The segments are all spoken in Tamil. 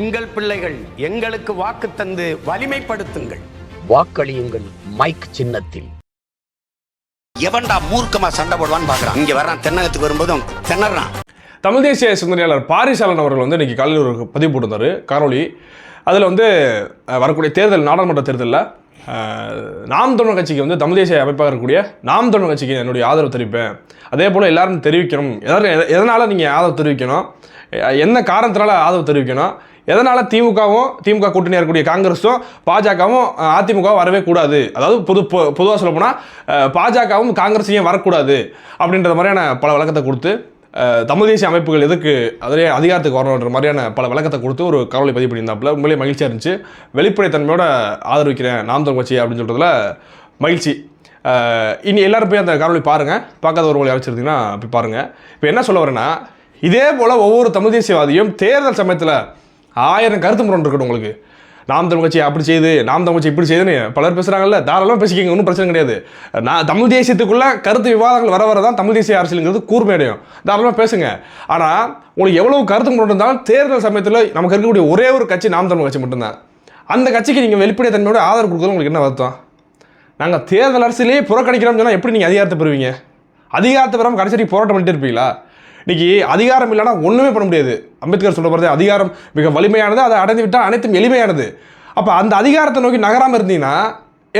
உங்கள் பிள்ளைகள் எங்களுக்கு வாக்கு தந்து வலிமைப்படுத்துங்கள். வாக்களியுங்கள் மைக் சின்னத்தில். எவன்டா மூர்க்கமா சண்டை போடுவான்னு பாக்குறான். இங்க வர்றான் தென்னகத்துக்கு வரும்போது அவன் திணறான். தமிழ் தேசிய சிந்தனையாளர் பாரிசாலன் அவர்கள் வந்து இன்னைக்கு காலையில் ஒரு பதிவு போட்டிருந்தாரு காணொளி. அதில் வந்து வரக்கூடிய தேர்தல் நாடாளுமன்ற தேர்தலில் நாம் தமிழர் கட்சிக்கு வந்து தமிழ் தேசிய அமைப்பாக இருக்கக்கூடிய நாம் தமிழர் கட்சிக்கு என்னுடைய ஆதரவு தெரிவிப்பேன். அதே போல் எல்லாரும் தெரிவிக்கணும். எதனால் எதனால் நீங்கள் ஆதரவு தெரிவிக்கணும்? என்ன காரணத்தினால ஆதரவு தெரிவிக்கணும்? எதனால் திமுகவும் திமுக கூட்டணியாக இருக்கக்கூடிய காங்கிரஸும் பாஜகவும் அதிமுகவும் வரவே கூடாது? அதாவது பொது பொதுவாக சொல்ல போனால் பாஜகவும் காங்கிரஸையும் வரக்கூடாது அப்படின்ற மாதிரியான பல விளக்கத்தை கொடுத்து தமிழ் தேசிய அமைப்புகள் எதுக்கு அதிலே அதிகாரத்துக்கு வரணுன்ற மாதிரியான பல விளக்கத்தை கொடுத்து ஒரு கவலை பதிவு பண்ணியிருந்தாப்புல. உண்மையிலே மகிழ்ச்சியாக இருந்துச்சு. வெளிப்படைத்தன்மையோட ஆதரவிக்கிறேன் நாம் தமிழ் கட்சி அப்படின்னு சொல்கிறதுல மகிழ்ச்சி. இனி எல்லோரும் போய் அந்த காணொலி பாருங்கள் பார்க்காதவர்கள் அமைச்சிருந்தீங்கன்னா போய் பாருங்கள் இப்போ என்ன சொல்ல வரேன்னா இதே போல் ஒவ்வொரு தமிழ் தேசியவாதியும் தேர்தல் சமயத்தில் ஆயிரம் கருத்து முரண் இருக்கட்டும் உங்களுக்கு. நாம் தமிழ் கட்சி அப்படி செய்து நாம் தமிழ் கட்சி இப்படி செய்யுதுன்னு பலர் பேசுகிறாங்கல்ல தாராளமாக பேசிக்கிங்க ஒன்றும் பிரச்சனை கிடையாது. நான் தமிழ் தேசியத்துக்குள்ளே கருத்து விவாதங்கள் வர வர தான் தமிழ் தேசிய அரசியலுங்கிறது கூர்மையடையும் தாராளமாக பேசுங்க. ஆனால் உங்களுக்கு எவ்வளோ கருத்து முரண் இருந்தாலும் தேர்தல் சமயத்தில் நமக்கு இருக்கக்கூடிய ஒரே ஒரு கட்சி நாம் தமிழ் கட்சி மட்டும்தான். அந்த கட்சிக்கு நீங்கள் வெளிப்படைய தன்மையோட ஆதரவு கொடுக்குறது உங்களுக்கு என்ன வருத்தம்? நாங்கள் தேர்தல் அரசியலே புறக்கணிக்கிறோம்னு சொன்னால் எப்படி நீங்கள் அதிகாரத்தை பெறுவீங்க? அதிகாரத்தை பெறாமல் கடைசி போராட்டம் பண்ணிட்டு இருப்பீங்களா? இன்னைக்கு அதிகாரம் இல்லைன்னா ஒன்றுமே பண்ண முடியாது. அம்பேத்கர் சொல்ல போகிறது அதிகாரம் மிக வலிமையானது அதை அடைந்து விட்டால் அனைத்தும் எளிமையானது. அப்போ அந்த அதிகாரத்தை நோக்கி நகராமல் இருந்தீங்கன்னா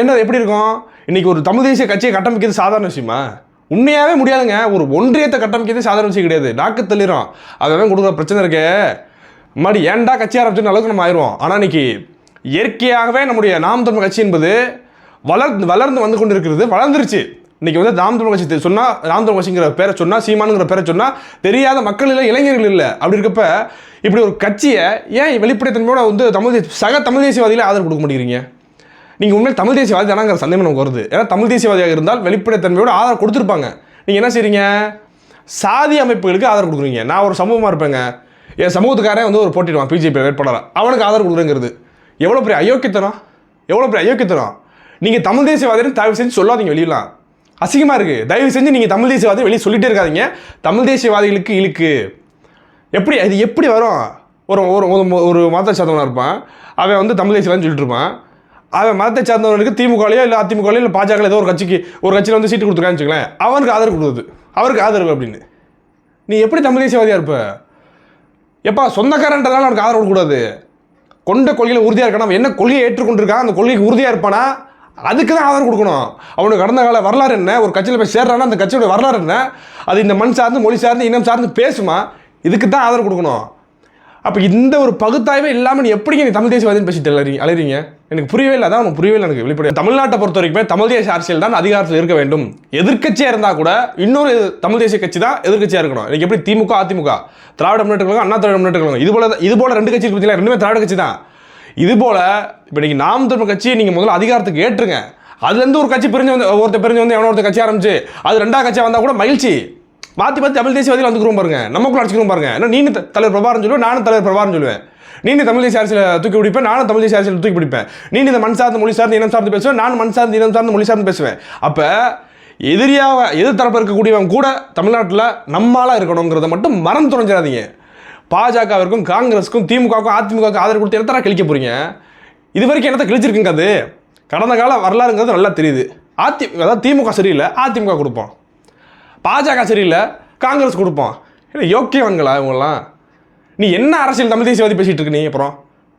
என்ன எப்படி இருக்கும்? இன்னைக்கு ஒரு தமிழ் தேசிய கட்சியை கட்டமைக்கிறது சாதாரண விஷயமா? உண்மையாகவே முடியாதுங்க. ஒரு ஒன்றியத்தை கட்டமைக்கிறது சாதாரண விஷயம் கிடையாது. நாக்கு தள்ளிடும் அதான் கொடுக்குற பிரச்சனை இருக்கே. மறுபடி ஏன்டா கட்சி ஆரம்பிச்சுன்னு அளவுக்கு நம்ம ஆயிடுவோம். ஆனால் இன்னைக்கு இயற்கையாகவே நம்முடைய நாம் தமிழ் கட்சி என்பது வளர்ந்து வளர்ந்து வந்து கொண்டு இருக்கிறது வளர்ந்துருச்சு. இன்னைக்கு வந்து நாம் தமிழ் கட்சி சொன்னா நாம் தமிழ் கட்சிங்கிற பேரை சொன்னா சீமானுங்கிற பேரை சொன்னா தெரியாத மக்கள் இல்லை இளைஞர்கள் இல்லை. அப்படி இருக்கப்ப இப்படி ஒரு கட்சியை ஏன் வெளிப்படைத்தன்மையோட வந்து தமிழ் தேசிய சக தமிழ் தேசியவாதிகளை ஆதரவு கொடுக்க மாட்டேங்கிறீங்க? நீங்கள் உண்மையில் தமிழ் தேசியவாதி தானாங்கிற சந்தேகம் நமக்கு வருது. ஏன்னா தமிழ் தேசியவாதியாக இருந்தால் வெளிப்படைத்தன்மையோட ஆதரவு கொடுத்துருப்பாங்க. நீங்கள் என்ன செய்றீங்க? சாதி அமைப்புகளுக்கு ஆதரவு கொடுக்குறீங்க. நான் ஒரு சமூகமாக இருப்பேங்க. என் சமூகத்துக்காரன் வந்து ஒரு போட்டிடுவான் பிஜேபி வேட்பாளராக அவனுக்கு ஆதரவு கொடுக்குறேங்கிறது. எவ்வளோ பெரிய அயோக்கியத்தனம்? எவ்வளோ பெரிய அயோக்கியத்தனம்? நீங்கள் தமிழ் தேசியவாதின்னு தயவு செஞ்சு சொல்லாதீங்க வெளியெல்லாம். அசிங்கமாக இருக்குது தயவு செஞ்சு நீங்கள் தமிழ் தேசியவாதி வெளியே சொல்லிகிட்டே இருக்காதீங்க. தமிழ் தேசியவாதிகளுக்கு இழுக்கு. எப்படி அது எப்படி வரும்? ஒரு ஒரு ஒரு- மதத்தை சார்ந்தவனாக இருப்பான். அவன் வந்து தமிழ் தேசியவாதின்னு சொல்லிட்டு இருப்பான். அவன் மதத்தை சார்ந்தவனுக்கு திமுகலையோ இல்லை அதிமுகலையோ இல்லை பாஜக ஏதோ ஒரு கட்சிக்கு ஒரு கட்சியில் வந்து சீட்டு கொடுத்துருக்கான்னு வச்சுக்கலேன் அவனுக்கு ஆதரவு கொடுக்குது அவருக்கு ஆதரவு அப்படின்னு. நீ எப்படி தமிழ் தேசியவாதியாக இருப்ப? எப்பா சொந்தக்காரன்றதால அவனுக்கு ஆதரவு கொடுக்கூடாது கொண்ட கொள்கையில் உறுதியாக இருக்கணும். என்ன கொள்கையை ஏற்றுக்கொண்டிருக்கான்? அந்த கொள்கைக்கு உறுதியாக இருப்பானா? அதுக்கு தான் ஆதரவு கொடுக்கணும். அவனுக்கு கடந்த கால வரலாறு என்ன? ஒரு கட்சியில் போய் சேர்றானா? அந்த கட்சியோட வரலாறு என்ன? அது இந்த மண் சார்ந்து மொழி சார்ந்து இனம் சார்ந்து பேசுமா? இதுக்கு தான் ஆதரவு கொடுக்கணும். அப்போ இந்த ஒரு பகுத்தாய்வே இல்லாமல் நீ எப்படிங்க நீ தமிழ் தேசியவாதின்னு பேசிட்டு அலறி அழகிறீங்க எனக்கு புரியவே இல்லை. அதான் உனக்கு புரியவே இல்லை எனக்கு வெளிப்படையாக தமிழ்நாட்டை பொறுத்த வரைக்குமே தமிழ் தேசிய அரசியல் தான் அதிகாரத்தில் இருக்க வேண்டும். எதிர்க்கட்சியாக இருந்தால் கூட இன்னொரு தமிழ் தேசிய கட்சி தான் எதிர்கட்சியாக இருக்கணும். எனக்கு எப்படி திமுக அதிமுக திராவிட முன்னேற்ற கழகம் அண்ணா திராவிட முன்னேற்ற கழகம் இது போல இது போல ரெண்டு கட்சி இருக்கு ரெண்டுமே திராவிட கட்சி தான். இது போல் இப்போ இன்றைக்கி நாம் தமிழ் கட்சியை நீங்கள் முதல்ல அதிகாரத்துக்கு ஏற்றுங்க. அதுலேருந்து ஒரு கட்சி பிரிஞ்சு வந்து ஒருத்தர் பிரிஞ்சு வந்து எவனோ ஒருத்தர் கட்சி ஆரம்பிச்சு அது ரெண்டாவது கட்சியாக வந்தால் கூட மகிழ்ச்சி. மாற்றி பார்த்து தமிழ் தேசியவாதிகள் வந்துக்கிறோம் பாருங்க. நமக்குள்ள அடிச்சுக்கிறோம் பாருங்க. ஏன்னா நீனு தலைவர் பிரபாரம் சொல்லுவேன் நானும் தலைவர் பிரபாரம் சொல்லுவேன். நீ தமிழ் தேசிய அரசியல் தூக்கி பிடிப்பேன் நானும் தமிழ் தேசிய அரசியல் தூக்கி பிடிப்பேன். நீ இந்த மண் சார்ந்த மொழி சார்ந்து இனம் சார்ந்து பேசுவேன் நான் மண் சார்ந்து இனம் சார்ந்து மொழி சார்ந்து பேசுவேன். அப்போ எதிரியாக எதிர் தரப்பு இருக்கக்கூடியவன் கூட தமிழ்நாட்டில் நம்மளாக இருக்கணுங்கிறத மட்டும் மறந்து துணைஞ்சிடாதீங்க பாஜகவிற்கும் காங்கிரஸுக்கும் திமுகவுக்கும் அதிமுகவுக்கும் ஆதரவு கொடுத்து என்னத்தரா கிழிக்க போறீங்க? இது வரைக்கும் என்னத்தை கிழிச்சிருக்குங்க அது? கடந்த கால வரலாறுங்கிறது நல்லா தெரியுது. அதி அதாவது திமுக சரியில்லை அதிமுக கொடுப்போம். பாஜக சரியில்லை காங்கிரஸ் கொடுப்போம். இல்லை யோக்கியவங்களா இவங்கெல்லாம்? நீ என்ன அரசியல் தமிழ் தேசியவாதி பேசிகிட்டு இருக்க நீ அப்புறம்?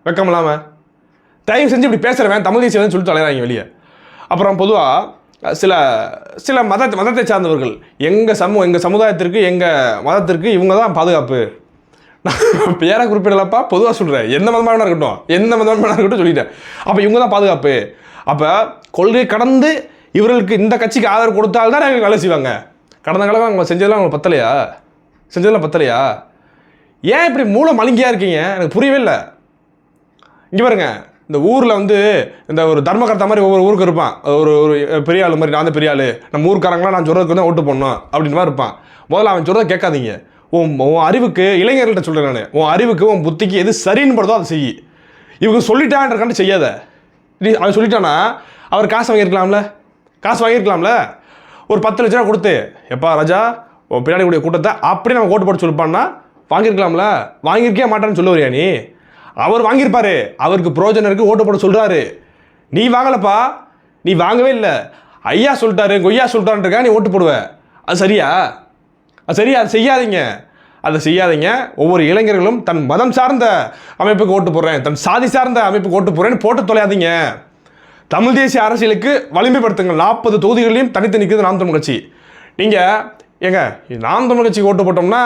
வெக்கம் இல்லாமல் தயவு செஞ்சு இப்படி பேசுகிறவன் தமிழ் தேசியவாதின்னு சொல்லிட்டு அலையிறாங்க வெளியே. அப்புறம் பொதுவாக சில சில மத மதத்தை சார்ந்தவர்கள் எங்கள் சமூக எங்கள் சமுதாயத்திற்கு எங்கள் மதத்திற்கு இவங்க தான் பாதுகாப்பு. நான் பேரை குறிப்பிடலப்பா பொதுவாக சொல்கிறேன் எந்த மதமாக வேணா இருக்கட்டும் எந்த மதமாக வேணா இருக்கட்டும் சொல்லிட்டேன். அப்போ இவங்க தான் பாதுகாப்பு. அப்போ கொள்கை கடந்து இவர்களுக்கு இந்த கட்சிக்கு ஆதரவு கொடுத்தால்தான் எங்களுக்கு வேலை செய்வாங்க. கடந்த காலமாக அவங்க செஞ்சதெல்லாம் அவங்க பத்தலையா? செஞ்சதெல்லாம் பத்தலையா? ஏன் இப்படி மூளை மலிங்கியாக இருக்கீங்க? எனக்கு புரியவே இல்லை. இங்கே பாருங்க. இந்த ஊரில் வந்து இந்த ஒரு தர்மகர்த்தா மாதிரி ஒவ்வொரு ஊருக்கு இருப்பான். ஒரு ஒரு பெரிய ஆள் மாதிரி நான் தான் பெரிய ஆள் நம்ம ஊருக்காரங்களாம் நான் சொல்கிறதுக்கு தான் ஓட்டு போடணும் அப்படின்னு மாதிரி இருப்பான். முதல்ல அவன் சொல்கிறத கேட்காதீங்க. உன் உன் அறிவுக்கு இளைஞர்கள்ட்ட சொல்கிறேன் நான். உன் அறிவுக்கு உன் புத்திக்கு எது சரின்னு படுதோ அதை செய். இவங்க சொல்லிட்டான்றக்காண்டி செய்யாத. நீ அவன் சொல்லிட்டானா அவர் காசு வாங்கியிருக்கலாம்ல? காசு வாங்கியிருக்கலாம்ல? ஒரு பத்து லட்ச ரூபா கொடுத்து எப்பா ராஜா உன் பின்னாடி கூடிய கூட்டத்தை அப்படியே நம்ம ஓட்டு போட்டு சொல்லிப்பான்னா வாங்கியிருக்கலாம்ல? வாங்கியிருக்கே மாட்டான்னு சொல்ல வரியா நீ? அவர் வாங்கியிருப்பாரு. அவருக்கு புரோஜனம் இருக்குது ஓட்டு போட சொல்கிறாரு நீ வாங்கலப்பா. நீ வாங்கவே இல்லை. ஐயா சொல்லிட்டாரு கொய்யா சொல்லிட்டான்றக்கா நீ ஓட்டு போடுவ. அது சரியா? அது சரியா அது செய்யாதீங்க. அதை செய்யாதீங்க. ஒவ்வொரு இளைஞர்களும் தன் மதம் சார்ந்த அமைப்புக்கு ஓட்டு போடுறேன் தன் சாதி சார்ந்த அமைப்புக்கு ஓட்டு போடுறேன்னு போட்டு தொலையாதீங்க. தமிழ் தேசிய அரசியலுக்கு வலிமைப்படுத்துங்கள். நாற்பது தொகுதிகளையும் தனித்து நிற்கிறது நாம் தமிழ் கட்சி. நீங்கள் ஏங்க நாம் தமிழ் கட்சிக்கு ஓட்டு போட்டோம்னா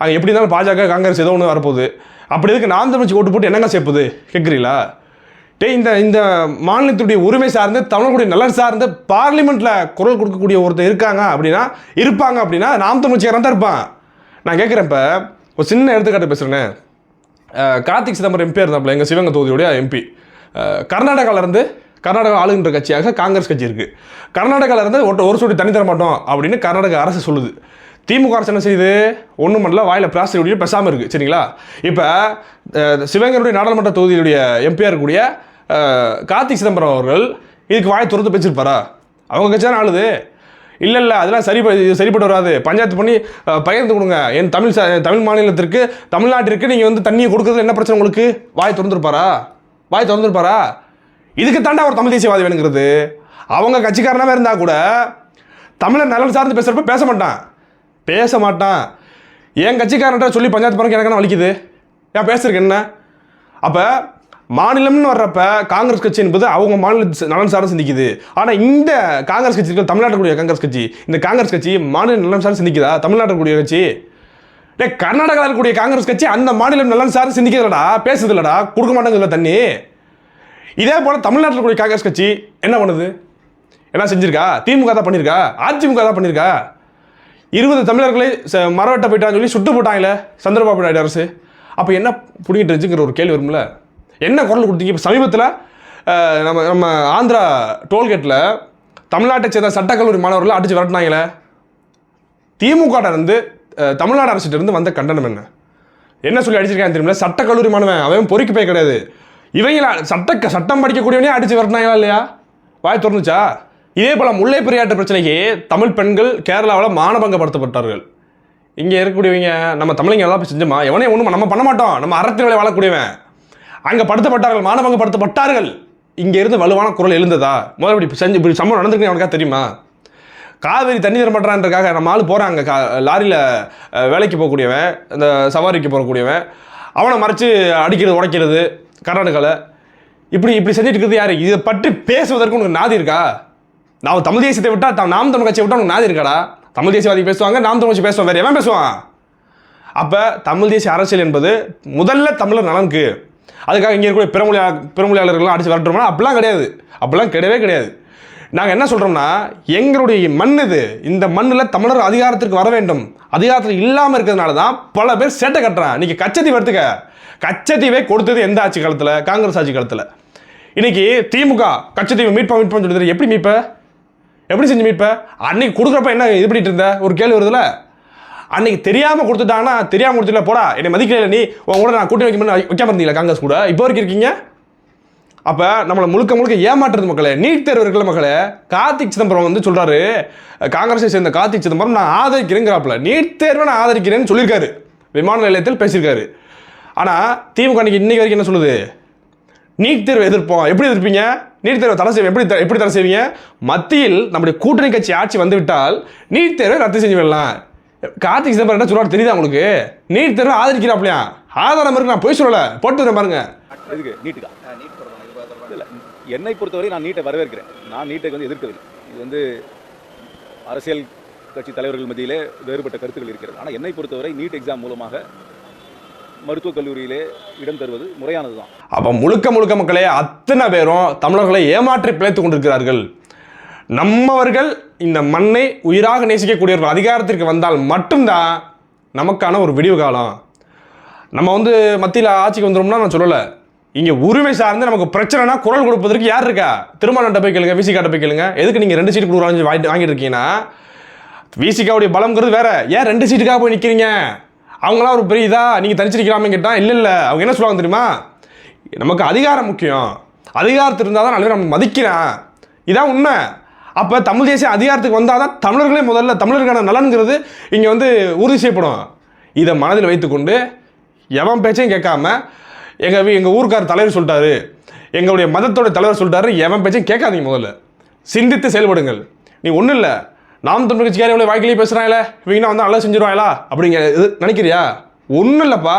அங்கே எப்படி இருந்தாலும் பாஜக காங்கிரஸ் ஏதோ ஒன்று வரப்போகுது. அப்படி எதுக்கு நாம் தமிழ் கட்சிக்கு ஓட்டு போட்டு என்னங்க சேர்ப்புது? கேட்குறீங்களா டேய் இந்த இந்த மாநிலத்துடைய உரிமை சார்ந்து தமிழர்களுடைய நலன் சார்ந்து பார்லிமெண்ட்டில் குரல் கொடுக்கக்கூடிய ஒருத்தர் இருக்காங்க அப்படின்னா இருப்பாங்க அப்படின்னா நாம் தமிழ் சேரம் தான் இருப்பான். நான் கேட்குறேன் இப்போ. ஒரு சின்ன எடுத்துக்காட்டு பேசுகிறேனே கார்த்திக் சிதம்பரம் எம்பி இருந்தாப்புல எங்கள் சிவகங்கை தொகுதியுடைய எம்பி கர்நாடகாவிலேருந்து கர்நாடகா ஆளுகின்ற கட்சியாக காங்கிரஸ் கட்சி இருக்குது கர்நாடகாவிலேருந்து இருந்து ஒரு ஒரு சோட்டி தனி தர மாட்டோம் அப்படின்னு கர்நாடக அரசு சொல்லுது. திமுக அரசு என்ன செய்யுது? ஒன்றும் பண்ணல வாயில் பிளாஸ்டிக் ஒட்டி பேசாமல் இருக்குது சரிங்களா? இப்போ சிவகங்கையுடைய நாடாளுமன்ற தொகுதியுடைய எம்பியாக இருக்கக்கூடிய கார்த்திக் சிதம்பரம் அவர்கள் இதுக்கு வாய் துறந்து பேச்சிருப்பாரா அவங்க கட்சியான ஆளுது? இல்லை இல்லை அதெல்லாம் சரி சரிப்பட்டு வராது. பஞ்சாயத்து பண்ணி பகிர்ந்து கொடுங்க. என் தமிழ் ச- தமிழ் மாநிலத்திற்கு தமிழ்நாட்டிற்கு நீங்கள் வந்து தண்ணியை கொடுக்குறது என்ன பிரச்சனை உங்களுக்கு? வாய் திறந்துருப்பாரா? வாய் திறந்துருப்பாரா? இதுக்கு தாண்டா ஒரு தமிழ் தேசியவாதி வேணுங்கிறது. அவங்க கட்சிக்காரனாக இருந்தால் கூட தமிழர் நலன் சார்ந்து பேசுகிறப்ப பேச மாட்டான். பேச மாட்டான். என் கட்சிக்காரன்ட்ட சொல்லி பஞ்சாயத்து பண்ணக்கு எனக்கு என்ன வலிக்குது? ஏன் பேசுறேன் என்ன? அப்போ மாநிலம்னு வர்றப்ப காங்கிரஸ் கட்சி என்பது அவங்க மாநில நலன் சார்ந்து சிந்திக்குது. ஆனால் இந்த காங்கிரஸ் கட்சி இருக்கிற தமிழ்நாட்டில் கூடிய காங்கிரஸ் கட்சி இந்த காங்கிரஸ் கட்சி மாநில நலன் சார்ந்து சிந்திக்குதா? தமிழ்நாட்டில் கூடிய கட்சி. டே கர்நாடகாவில் இருக்கக்கூடிய காங்கிரஸ் கட்சி அந்த மாநிலம் நலன் சார்ந்து சிந்திக்கிறதா பேசுது இல்லடா கொடுக்க மாட்டேங்குதுல தண்ணி. இதே போல் தமிழ்நாட்டில் இருக்கக்கூடிய காங்கிரஸ் கட்சி என்ன பண்ணுது? என்ன செஞ்சிருக்கா? திமுக தான் பண்ணியிருக்கா அதிமுக தான் பண்ணியிருக்கா இருபது தமிழர்களை ச- மரவெட்ட போயிட்டான்னு சொல்லி சுட்டு போட்டாங்களே சந்திரபாபு நாயுடு அரசு. அப்போ என்ன பிடிக்கிட்டு இருந்துச்சுங்கிற ஒரு கேள்வி வரும்ல. என்ன குரல் கொடுத்தீங்க? இப்போ சமீபத்தில் நம்ம நம்ம ஆந்திரா டோல்கேட்டில் தமிழ்நாட்டை சேர்ந்த சட்டக்கல்லூரி மாணவர்களை அடித்து விரட்டினாங்களே. திமுக தமிழ்நாடு அரசிட்டிருந்து வந்த கண்டனம் என்ன? என்ன சொல்லி அடிச்சிருக்காங்க தெரியுமா சட்டக்கல்லூரி மாணவன் அவன் பொறிக்கு போய் கிடையாது. இவங்களா சட்ட சட்டம் படிக்கக்கூடியவனே அடித்து விரட்டினாங்களா இல்லையா? வாய் திறந்துச்சா? இதே போல முல்லை பெரியாற்று பிரச்சனைக்கு தமிழ் பெண்கள் கேரளாவில் மானபங்கப்படுத்தப்பட்டார்கள். இங்கே இருக்கக்கூடியவங்க நம்ம தமிழங்க எல்லாம் போய் செஞ்சோமா? எவனே ஒன்றும் நம்ம பண்ண மாட்டோம். நம்ம அறத்தின் வேலை வாழக்கூடியவன். அங்கே படுத்தப்பட்டார்கள் மானபங்கப்படுத்தப்பட்டார்கள். இங்கே இருந்து வலுவான குரல் எழுந்ததா? முதல்ல இப்படி செஞ்சு இப்படி சம்பவம் நடந்திருக்கு அவனுக்கா தெரியுமா? காவேரி தண்ணி தரமாட்டான்றக்காக நம்ம ஆள் போகிறாங்க கா லாரியில் வேலைக்கு போகக்கூடியவன் இந்த சவாரிக்கு போகக்கூடியவன். அவனை மறைச்சு அடிக்கிறது உடைக்கிறது கர்நாடகாவில் இப்படி இப்படி செஞ்சுட்டு இருக்கிறது யார்? இதை பற்றி பேசுவதற்கு உனக்கு நாதி இருக்கா? நான் தமிழ் தேசியத்தை விட்டால் நாம் தமிழ் கட்சியை விட்டால் உனக்கு நாதி இருக்காடா? தமிழ் தேசியவாதி பேசுவாங்க நாம் தமிழ் கட்சி பேசுவான் வேறு எவன் பேசுவான்? அப்போ தமிழ் தேசிய அரசியல் என்பது முதல்ல தமிழர் நலனுக்கு அதுக்காக இங்கே இருக்கக்கூடிய பிறமொழியா பிறமொழியாளர்கள்லாம் அடிச்சு வரட்டுமா அப்படிலாம் கிடையாது. அப்படிலாம் கிடையவே கிடையாது. நாங்கள் என்ன சொல்கிறோம்னா எங்களுடைய மண் இது இந்த மண்ணில் தமிழர் அதிகாரத்திற்கு வர வேண்டும். அதிகாரத்தில் இல்லாமல் இருக்கிறதுனால தான் பல பேர் சேட்டை கட்டுறான் இன்றைக்கி கச்சத்தீவு எடுத்துக்க. கச்சத்தீவே கொடுத்தது எந்த ஆட்சி காலத்தில்? காங்கிரஸ் ஆட்சி காலத்தில். இன்னைக்கு திமுக கச்சத்தீவை மீட்பா மீட்பான்னு சொல்லி எப்படி மீட்ப? எப்படி செஞ்சு மீட்ப? அன்னைக்கு கொடுக்குறப்ப என்ன இது பண்ணிட்டு இருந்த? ஒரு கேள்வி வருதுல்ல? அன்னைக்கு தெரியாம கொடுத்துட்டாங்கன்னா தெரியாம கொடுத்துல போடா. என்னை மதிக்கல நீ. உன் கூட நான் கூட்டி வைக்க வைக்காம இருந்தீங்களா காங்கிரஸ் கூட? இப்போ வரைக்கும் இருக்கீங்க? அப்போ நம்மளை முழுக்க முழுக்க ஏமாற்றுறது மக்களே நீட் தேர்வு இருக்கிற மக்களே கார்த்திக் சிதம்பரம் வந்து சொல்றாரு காங்கிரஸை சேர்ந்த கார்த்திக் சிதம்பரம் நான் ஆதரிக்கிறேங்கிறாப்புல. நீட் தேர்வை நான் ஆதரிக்கிறேன்னு சொல்லியிருக்காரு. விமான நிலையத்தில் பேசியிருக்காரு. ஆனால் திமுக அன்னைக்கு இன்னைக்கு வரைக்கும் என்ன சொல்லுது? நீட் தேர்வு எதிர்ப்போம். எப்படி எதிர்ப்பீங்க? நீட் தேர்வை தடை செய்வீங்க. எப்படி எப்படி தடை செய்வீங்க? மத்தியில் நம்முடைய கூட்டணி கட்சி ஆட்சி வந்துவிட்டால் நீட் தேர்வை ரத்து செஞ்சு விடலாம். கார்த்திக் சிதம்பரம் என்ன சொல்றாரு தெரியுதா உங்களுக்கு? நீட் தேர்வை ஆதரிக்கிறாப்லையா ஆதாரம் இருக்கு நான் போய் சொல்லல. போட்டு வரேன் பாருங்க. எதுக்கு நீட்டுக்கா? இல்லை என்னை பொறுத்தவரை நான் நீட்டை வரவேற்கிறேன். நான் நீட்டை வந்து எதிர்க்கவில்லை. இது வந்து அரசியல் கட்சி தலைவர்கள் மத்தியிலே வேறுபட்ட கருத்துக்கள் இருக்கிறது. ஆனால் என்னை பொறுத்தவரை நீட் எக்ஸாம் மூலமாக மருத்துவக் கல்லூரியிலே இடம் தருவது முறையானது தான் அப்போ முழுக்க முழுக்க மக்களே அத்தனை பேரும் தமிழர்களை ஏமாற்றி பிழைத்துக் கொண்டிருக்கிறார்கள். நம்மவர்கள் இந்த மண்ணை உயிராக நேசிக்கக்கூடியவர்கள் அதிகாரத்திற்கு வந்தால் மட்டும்தான் நமக்கான ஒரு விடிவு காலம். நம்ம வந்து மத்தியில் ஆட்சிக்கு வந்துடும்னா நான் சொல்லலை. இங்கே உரிமை சார்ந்து நமக்கு பிரச்சனைனா குரல் கொடுப்பதற்கு யார் இருக்கா? திருமணம் போய் கேளுங்க விசிகாட்ட போய் கேளுங்க. எதுக்கு நீங்கள் ரெண்டு சீட்டு கொடுக்குறாங்க வாங்கிட்டு வாங்கிட்டு இருக்கீங்கன்னா விசிகாவுடைய பலம்ங்கிறது வேற. ஏன் ரெண்டு சீட்டுக்காக போய் நிற்கிறீங்க அவங்களாம் ஒரு பெரிய இதாக நீங்கள் தனிச்சிருக்கலாமே கேட்டால் இல்லை இல்லை. அவங்க என்ன சொல்லுவாங்க தெரியுமா? நமக்கு அதிகாரம் முக்கியம். அதிகாரத்தில் இருந்தால் தான் நாலு நம்ம மதிக்கிறேன் இதான் உண்மை. அப்போ தமிழ் தேசிய அதிகாரத்துக்கு வந்தால் தான் தமிழர்களே முதல்ல தமிழருக்கான நலன்கிறது இங்கே வந்து உறுதி செய்யப்படும். இதை மனதில் வைத்துக்கொண்டு எவன் பேச்சையும் கேட்காம எங்கள் எங்கள் ஊருக்கார் தலைவர் சொல்லிட்டாரு எங்களுடைய மதத்தோட தலைவர் சொல்லிட்டாரு எவன் பேச்சையும் கேட்காதீங்க முதல்ல. சிந்தித்து செயல்படுங்கள். நீ ஒன்றும் இல்லை. நாம் தமிழ் கட்சிக்காரர் இவ்வளோ வாய்க்கிலேயே பேசுகிறாங்களே இவங்கன்னா வந்து நல்லா செஞ்சிருவாங்களா அப்படிங்க இது நினைக்கிறியா? ஒன்றும் இல்லைப்பா.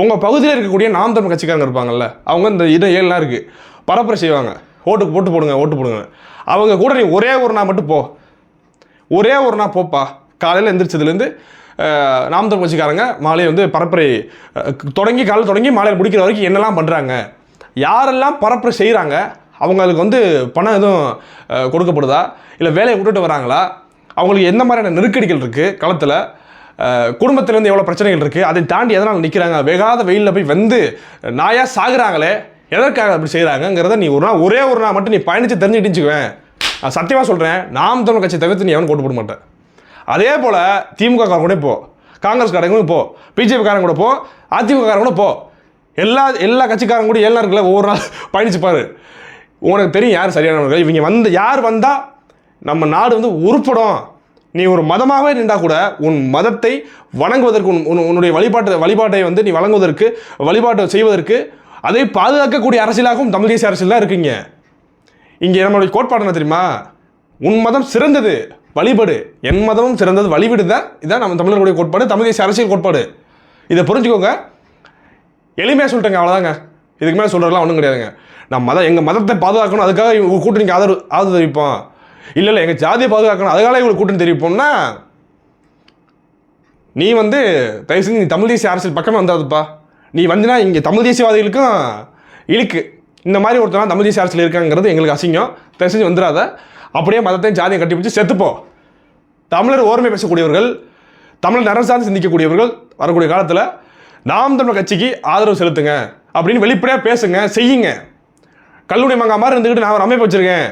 உங்கள் பகுதியில் இருக்கக்கூடிய நாம் தமிழ் கட்சிக்காரங்க இருப்பாங்கல்ல. அவங்க இந்த இடம் ஏழுலாம் இருக்குது பரப்புரை செய்வாங்க. ஓட்டுக்கு போட்டு போடுங்க ஓட்டு போடுங்க. அவங்க கூட நீ ஒரே ஒரு நாள் மட்டும் போ. ஒரே ஒரு நாள் போப்பா. காலையில் எந்திரிச்சதுலேருந்து அஹ், நாம் தமிழ் கட்சிக்காரங்க வந்து பரப்புரை தொடங்கி காலையில் தொடங்கி மாலையில் முடிக்கிற வரைக்கும் என்னெல்லாம் பண்ணுறாங்க யாரெல்லாம் பரப்புரை செய்கிறாங்க அவங்களுக்கு வந்து பணம் எதுவும் கொடுக்கப்படுதா இல்லை வேலையை விட்டுட்டு வராங்களா அவங்களுக்கு எந்த மாதிரியான நெருக்கடிகள் இருக்குது களத்தில் குடும்பத்திலேருந்து எவ்வளோ பிரச்சனைகள் இருக்குது அதை தாண்டி எதனால் நிற்கிறாங்க வேகாத வெயிலில் போய் வந்து நாயாக சாகுறாங்களே எதற்காக அப்படி செய்கிறாங்கங்கிறத நீ ஒரு நாள் ஒரே ஒரு நாள் மட்டும் நீ பயணித்து தெரிஞ்சுக்கிட்டுச்சுக்குவேன் நான் சத்தியமாக சொல்கிறேன் நாம் தமிழ் கட்சி தவிர்த்து நீ எவனும் போட்டு போட மாட்டேன். அதே போல் திமுக காரங்க கூட போ காங்கிரஸ் காரங்களும் போ பிஜேபி காரங்க கூட போ அதிமுக காரங்க கூட போ. எல்லா எல்லா கட்சிக்காரங்க கூட எல்லாம் ஒவ்வொரு நாள் பயணிச்சுப்பார் உனக்கு தெரியும் யார் சரியானவர்கள் இவங்க வந்து யார் வந்தால் நம்ம நாடு வந்து உருப்படும். நீ ஒரு மதமாகவே நின்றால் கூட உன் மதத்தை வணங்குவதற்கு உன் உன் உன்னுடைய வழிபாட்டு வழிபாட்டை வந்து நீ வழங்குவதற்கு வழிபாட்டை செய்வதற்கு அதை பாதுகாக்கக்கூடிய அரசியலாகவும் தமிழ் தேசிய அரசியல் தான் இருக்கீங்க. இங்கே நம்மளுடைய கோட்பாடு என்ன தெரியுமா? உன் மதம் சிறந்தது வழிபடு. என் மதமும் சிறந்தது வழிபடு தான். இதான் நம்ம தமிழர்களுடைய கோட்பாடு தமிழ் தேசிய அரசியல் கோட்பாடு. இதை புரிஞ்சுக்கோங்க. எளிமையாக சொல்லிட்டேங்க அவ்வளோதாங்க இதுக்கு மேலே சொல்கிறதுலாம் ஒன்றும் கிடையாதுங்க. நம்ம மதம் எங்கள் மதத்தை பாதுகாக்கணும் அதுக்காக இவங்க கூட்டணிக்கு ஆதரவு ஆதரவு தெரிவிப்போம். இல்லை இல்லை எங்கள் ஜாதியை பாதுகாக்கணும் அதுக்காக இவங்களுக்கு கூட்டணி தெரிவிப்போம்னா நீ வந்து தயவு செஞ்சு நீ தமிழ் தேசிய அரசியல் பக்கமே வந்தாதுப்பா. நீ வந்தினா இங்கே தமிழ் தேசியவாதிகளுக்கும் இழுக்கு. இந்த மாதிரி ஒருத்தனா தமிழ் தேசிய அரசியல் இருக்காங்கிறது எங்களுக்கு அசிங்கம். தயவு செஞ்சு வந்துடாத. அப்படியே மதத்தையும் ஜாதியும் கட்டி பிடிச்சி செத்துப்போ தமிழர் ஓர்மை பேசக்கூடியவர்கள் தமிழர் நரன் சார்ந்து சிந்திக்கக்கூடியவர்கள் வரக்கூடிய காலத்தில் நாம் தமிழ் கட்சிக்கு ஆதரவு செலுத்துங்க அப்படின்னு வெளிப்படையாக பேசுங்க செய்யுங்க. கல்லூரி மங்கா மாதிரி இருந்துக்கிட்டு நான் ஒரு அமைப்பு வச்சுருக்கேன்.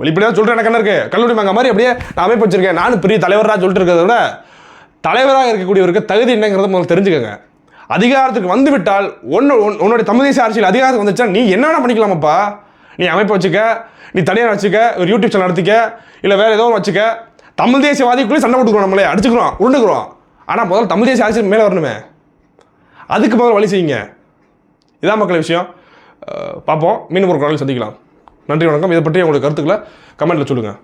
வெளிப்படையாக சொல்கிறேன் எனக்கு என்ன இருக்கு? கல்லூரி மங்கா மாதிரி அப்படியே நான் அமைப்பு வச்சுருக்கேன். நானும் பெரிய தலைவராக சொல்லிட்டு இருக்கிறத விட தலைவராக இருக்கக்கூடியவருக்கு தகுதி என்னங்கிறத முதல்ல தெரிஞ்சுக்கோங்க. அதிகாரத்துக்கு வந்து விட்டால் ஒன்று உன்னுடைய தமிழ் தேசிய அரசியல் அதிகாரத்துக்கு வந்துச்சா நீ என்னென்ன பண்ணிக்கலாமாப்பா? நீ அமைப்பு வச்சுக்க நீ தனியாக வச்சுக்க ஒரு யூடியூப் சேனல் நடத்திக்க இல்லை வேறு ஏதோ ஒன்று வச்சுக்க. தமிழ் தேசியவாதிக்குள்ளே சண்டை போட்டுக்கிறோம் நம்மளே அடிச்சுக்கிறோம் உருண்டுக்கிறோம். ஆனால் முதல்ல தமிழ் தேசிய அரசியல் மேலே வரணுமே. அதுக்கு முதல்ல வழி செய்யுங்க. இதான் மக்கள் விஷயம். பார்ப்போம். மீண்டும் ஒரு நாளில் சந்திக்கலாம். நன்றி வணக்கம். இதை பற்றி உங்களுக்கு கருத்துக்களை கமெண்ட்டில் சொல்லுங்கள்